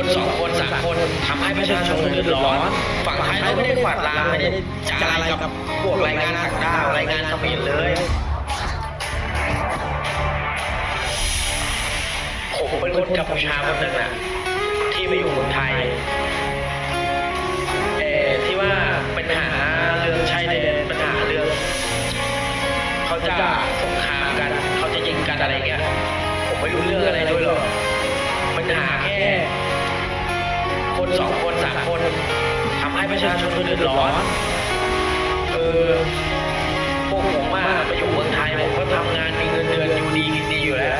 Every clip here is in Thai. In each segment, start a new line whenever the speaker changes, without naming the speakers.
คนสองคนสามคนทำให้ประชาชนเดือดร้อน ฝั่งไทยเขาไม่ได้ขวาดลางไม่ได้จะอะไรกับพวกรายงานต่างด้าวรายงานเขมรเลยผมเป็นคนกัมพูชาคนหนึ่งอะที่ไปอยู่เมืองไทยเออที่ว่าปัญหาเรื่องชายแดนปัญหาเรื่องเขาจะสงครามกัน เขาจะยิงกันอะไรเงี้ย สองคนสามคนทำให้ประชาชนเดือดร้อนเออพวกผมมาไปอยู่เมืองไทยผมก็ทำงานมีเงินเดือนอยู่ดีกินดีอยู่แล้ว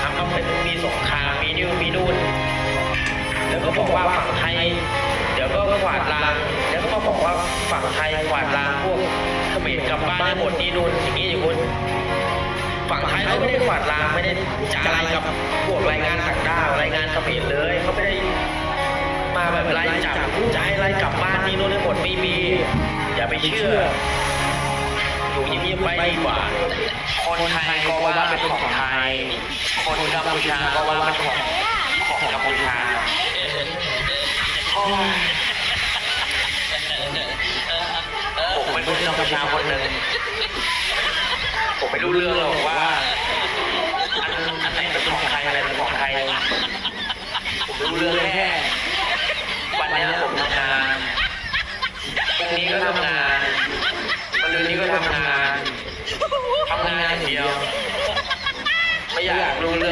ทำมาเป็นมีสงครามมีนู่นมีนู่นแล้วก็บอกว่าฝั่งไทย เดี๋ยวก็กวาดล้างแล้วก็บอกว่าฝั่งไทยกวาดล้างพวกเขมรกลับบ้านได้หมดนี่นู่นอย่างนี้อย่างนู้น ฝั่งไทยเขาไม่ได้กวาดล้างไม่ได้จะอะไรกับพวกรายงานต่างด้าวรายงานเขมรเลยเขาไม่ได้มาแบบไล่จับจะให้ไล่กลับบ้านนี่โน่นได้หมดไม่มีอย่าไปเชื่ออยู่เงียบๆไปดีกว่า คนไทยก็ว่าเป็นของไทย คนกัมพูชาก็ว่าเป็นของของกัมพูชาผมเป็นคนกัมพูชาคนหนึ่งผมไม่รู้เรื่องหรอกว่า อันอันไหนเป็นของไทยอะไรเป็นของไทย ผมรู้เรื่องแค่วันนี้ผมทำงานพรุ่งนี้ก็ทำงานวันรืนนี้ก็ทำงาน ทำงานอย่างเดียว ไม่อยากรู้เรื่องว่าอะไรเป็นของใครอะไรเป็นของใครไม่ได้ใส่ใจด้วย